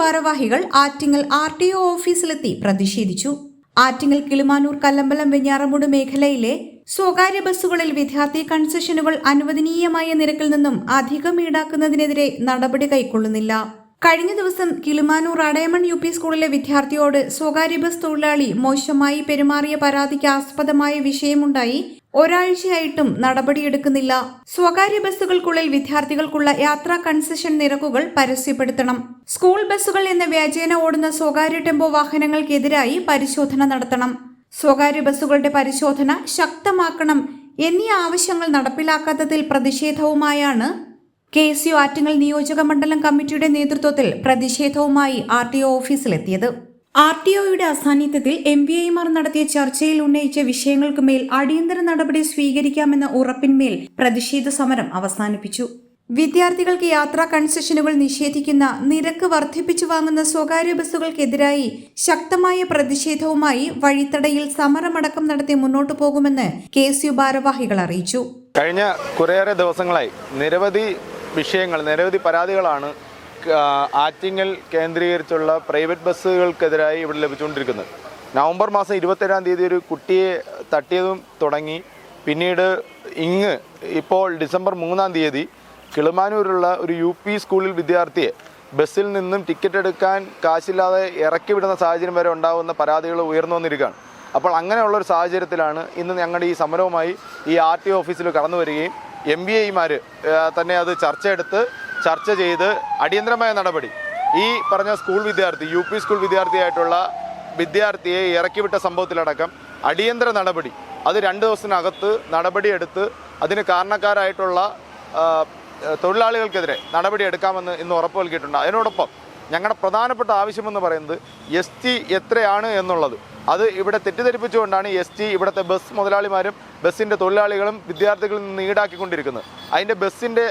ഭാരവാഹികൾ Attingal R T O ഓഫീസിലെത്തി പ്രതിഷേധിച്ചു. ആറ്റിങ്ങൽ കിളിമാനൂർ കല്ലമ്പലം വെഞ്ഞാറമൂട് മേഖലയിലെ സ്വകാര്യ ബസ്സുകളിൽ വിദ്യാർത്ഥി കൺസെഷനുകൾ അനുവദനീയമായ നിരക്കിൽ നിന്നും അധികം ഈടാക്കുന്നതിനെതിരെ നടപടി കൈക്കൊള്ളുന്നില്ല. കഴിഞ്ഞ ദിവസം കിളിമാനൂർ അടയമൺ യു പി സ്കൂളിലെ വിദ്യാർത്ഥിയോട് സ്വകാര്യ ബസ് തൊഴിലാളി മോശമായി പെരുമാറിയ പരാതിക്ക് ആസ്പദമായ വിഷയമുണ്ടായി. ഒരാഴ്ചയായിട്ടും നടപടിയെടുക്കുന്നില്ല. സ്വകാര്യ ബസ്സുകൾക്കുള്ളിൽ വിദ്യാർത്ഥികൾക്കുള്ള യാത്രാ കൺസെഷൻ നിരക്കുകൾ പരസ്യപ്പെടുത്തണം. സ്കൂൾ ബസ്സുകൾ എന്ന വ്യാജേന ഓടുന്ന സ്വകാര്യ ടെമ്പോ വാഹനങ്ങൾക്കെതിരായി പരിശോധന നടത്തണം. സ്വകാര്യ ബസ്സുകളുടെ പരിശോധന ശക്തമാക്കണം എന്നീ ആവശ്യങ്ങൾ നടപ്പിലാക്കാത്തതിൽ പ്രതിഷേധവുമായാണ് കെ എസ് യു ആറ്റിങ്ങൽ നിയോജക മണ്ഡലം കമ്മിറ്റിയുടെ നേതൃത്വത്തിൽ പ്രതിഷേധവുമായി ആർ ടി ഒ ഓഫീസിലെത്തിയത്. ആർ ടി ഒയുടെ അസാന്നിധ്യത്തിൽ എം ബി ഐമാർ നടത്തിയ ചർച്ചയിൽ ഉന്നയിച്ച വിഷയങ്ങൾക്ക് മേൽ അടിയന്തര നടപടി സ്വീകരിക്കാമെന്ന ഉറപ്പിന്മേൽ പ്രതിഷേധ സമരം അവസാനിപ്പിച്ചു. വിദ്യാർത്ഥികൾക്ക് യാത്രാ കൺസെഷനുകൾ നിഷേധിക്കുന്ന നിരക്ക് വർദ്ധിപ്പിച്ചു വാങ്ങുന്ന സ്വകാര്യ ബസ്സുകൾക്കെതിരായി ശക്തമായ പ്രതിഷേധവുമായി വഴിത്തടയിൽ സമരമടക്കം നടത്തി മുന്നോട്ടു പോകുമെന്ന് കെ എസ് യു ഭാരവാഹികൾ അറിയിച്ചു. കഴിഞ്ഞ കുറേയേറെ ദിവസങ്ങളായി നിരവധി വിഷയങ്ങൾ നിരവധി പരാതികളാണ് ആറ്റിങ്ങൽ കേന്ദ്രീകരിച്ചുള്ള പ്രൈവറ്റ് ബസ്സുകൾക്കെതിരായി ഇവിടെ ലഭിച്ചുകൊണ്ടിരിക്കുന്നത്. നവംബർ മാസം ഇരുപത്തേഴാം തീയതി ഒരു കുട്ടിയെ തട്ടിയതും തുടങ്ങി. പിന്നീട് ഇങ്ങ് ഇപ്പോൾ ഡിസംബർ മൂന്നാം തീയതി കിളിമാനൂരുള്ള ഒരു യു പി സ്കൂളിൽ വിദ്യാർത്ഥിയെ ബസ്സിൽ നിന്നും ടിക്കറ്റ് എടുക്കാൻ കാശില്ലാതെ ഇറക്കി വിടുന്ന സാഹചര്യം വരെ ഉണ്ടാകുന്ന പരാതികൾ ഉയർന്നു വന്നിരിക്കുകയാണ്. അപ്പോൾ അങ്ങനെയുള്ള ഒരു സാഹചര്യത്തിലാണ് ഇന്ന് ഞങ്ങളുടെ ഈ സമരവുമായി ഈ ആർ ടി ഓഫീസിൽ കടന്നു വരികയും എം ബി ഐമാർ തന്നെ അത് ചർച്ച എടുത്ത് ചർച്ച ചെയ്ത് അടിയന്തരമായ നടപടി. ഈ പറഞ്ഞ സ്കൂൾ വിദ്യാർത്ഥി യു പി സ്കൂൾ വിദ്യാർത്ഥിയായിട്ടുള്ള വിദ്യാർത്ഥിയെ ഇറക്കിവിട്ട സംഭവത്തിലടക്കം അടിയന്തര നടപടി. അത് രണ്ട് ദിവസത്തിനകത്ത് നടപടിയെടുത്ത് അതിന് കാരണക്കാരായിട്ടുള്ള തൊഴിലാളികൾക്കെതിരെ നടപടി എടുക്കാമെന്ന് ഇന്ന് ഉറപ്പ് നൽകിയിട്ടുണ്ട്. അതിനോടൊപ്പം ഞങ്ങളുടെ പ്രധാനപ്പെട്ട ആവശ്യമെന്ന് പറയുന്നത് എസ് ടി എത്രയാണ് എന്നുള്ളത്. അത് ഇവിടെ തെറ്റിദ്ധരിപ്പിച്ചുകൊണ്ടാണ് എസ് ടി ഇവിടുത്തെ ബസ് മുതലാളിമാരും ബസ്സിന്റെ തൊഴിലാളികളും വിദ്യാർത്ഥികളിൽ നിന്ന് ഈടാക്കിക്കൊണ്ടിരിക്കുന്നത്. അതിന്റെ ബസ്സിന്റെ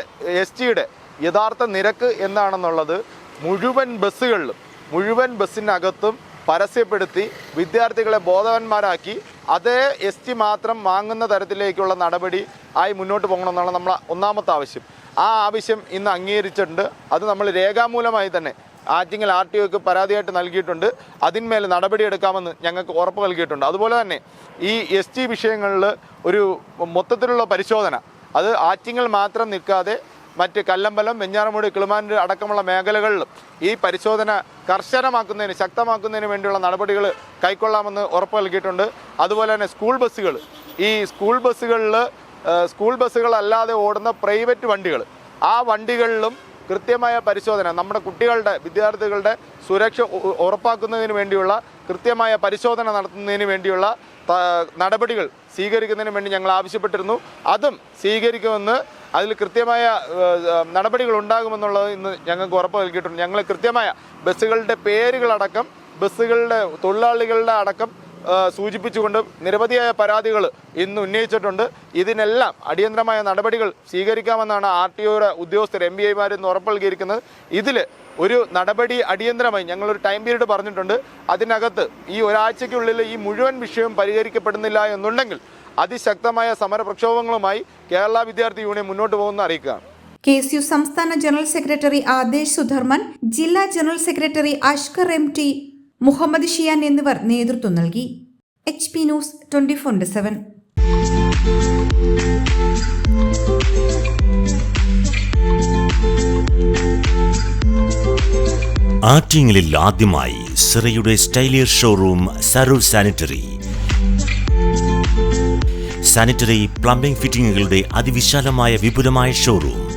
എസ് ടിയുടെ യഥാർത്ഥ നിരക്ക് എന്താണെന്നുള്ളത് മുഴുവൻ ബസ്സുകളിലും മുഴുവൻ ബസ്സിനകത്തും പരസ്യപ്പെടുത്തി വിദ്യാർത്ഥികളെ ബോധവന്മാരാക്കി അതേ എസ് ടി മാത്രം വാങ്ങുന്ന തരത്തിലേക്കുള്ള നടപടി ആയി മുന്നോട്ട് പോകണമെന്നാണ് നമ്മളെ ഒന്നാമത്തെ ആവശ്യം. ആ ആവശ്യം ഇന്ന് അംഗീകരിച്ചിട്ടുണ്ട്. അത് നമ്മൾ രേഖാമൂലമായി തന്നെ ആറ്റിങ്ങൽ ആർ ടി ഒക്ക് പരാതിയായിട്ട് നൽകിയിട്ടുണ്ട്. അതിന്മേൽ നടപടിയെടുക്കാമെന്ന് ഞങ്ങൾക്ക് ഉറപ്പ് നൽകിയിട്ടുണ്ട്. അതുപോലെ തന്നെ ഈ എസ് ടി വിഷയങ്ങളിൽ ഒരു മൊത്തത്തിലുള്ള പരിശോധന. അത് ആറ്റിങ്ങൽ മാത്രം നിൽക്കാതെ മറ്റ് കല്ലമ്പലം വെഞ്ഞാറമൂട് കിളിമാനൂർ അടക്കമുള്ള മേഖലകളിലും ഈ പരിശോധന കർശനമാക്കുന്നതിന് ശക്തമാക്കുന്നതിന് വേണ്ടിയുള്ള നടപടികൾ കൈക്കൊള്ളാമെന്ന് ഉറപ്പ് നൽകിയിട്ടുണ്ട്. അതുപോലെ തന്നെ സ്കൂൾ ബസ്സുകൾ. ഈ സ്കൂൾ ബസ്സുകളിൽ സ്കൂൾ ബസ്സുകളല്ലാതെ ഓടുന്ന പ്രൈവറ്റ് വണ്ടികൾ. ആ വണ്ടികളിലും കൃത്യമായ പരിശോധന നമ്മുടെ കുട്ടികളുടെ വിദ്യാർത്ഥികളുടെ സുരക്ഷ ഉറപ്പാക്കുന്നതിന് വേണ്ടിയുള്ള കൃത്യമായ പരിശോധന നടത്തുന്നതിന് വേണ്ടിയുള്ള നടപടികൾ സ്വീകരിക്കുന്നതിന് വേണ്ടി ഞങ്ങൾ ആവശ്യപ്പെട്ടിരുന്നു. അതും സ്വീകരിക്കുമെന്ന് അതിൽ കൃത്യമായ നടപടികൾ ഉണ്ടാകുമെന്നുള്ളത് ഇന്ന് ഞങ്ങൾക്ക് ഉറപ്പ് നൽകിയിട്ടുണ്ട്. ഞങ്ങൾ കൃത്യമായ ബസ്സുകളുടെ പേരുകളടക്കം ബസ്സുകളുടെ തൊഴിലാളികളുടെ അടക്കം സൂചിപ്പിച്ചുകൊണ്ട് നിരവധിയായ പരാതികൾ ഇന്ന് ഉന്നയിച്ചിട്ടുണ്ട്. ഇതിനെല്ലാം അടിയന്തരമായ നടപടികൾ സ്വീകരിക്കാമെന്നാണ് ആർ ടി ഒയുടെ ഉദ്യോഗസ്ഥർ എം ബി ഐമാർ ഇന്ന് ഉറപ്പ് നൽകിയിരിക്കുന്നത്. ഇതിൽ ഒരു നടപടി അടിയന്തരമായി ഞങ്ങളൊരു ടൈം പീരീഡ് പറഞ്ഞിട്ടുണ്ട്. അതിനകത്ത് ഈ ഒരാഴ്ചയ്ക്കുള്ളിൽ ഈ മുഴുവൻ വിഷയവും പരിഹരിക്കപ്പെടുന്നില്ല എന്നുണ്ടെങ്കിൽ അതിശക്തമായ സമര പ്രക്ഷോഭങ്ങളുമായി കേരള വിദ്യാർത്ഥി യൂണിയൻ മുന്നോട്ട് പോകുമെന്ന് അറിയിക്കുകയാണ്. കെ എസ് യു സംസ്ഥാന ജനറൽ സെക്രട്ടറി ആദേശ് സുധർമ്മൻ ജില്ലാ general secretary Ashkar M T Muhammad Shiyan എന്നിവർ നേതൃത്വം നൽകി. H P news twenty four seven ആറ്റിങ്ങലിൽ ആദ്യമായി സിറയുടെ സ്റ്റൈലിയർ showroom Saroor sanitary. Sanitary plumbing ഫിറ്റിംഗുകളുടെ അതിവിശാലമായ വിപുലമായ showroom.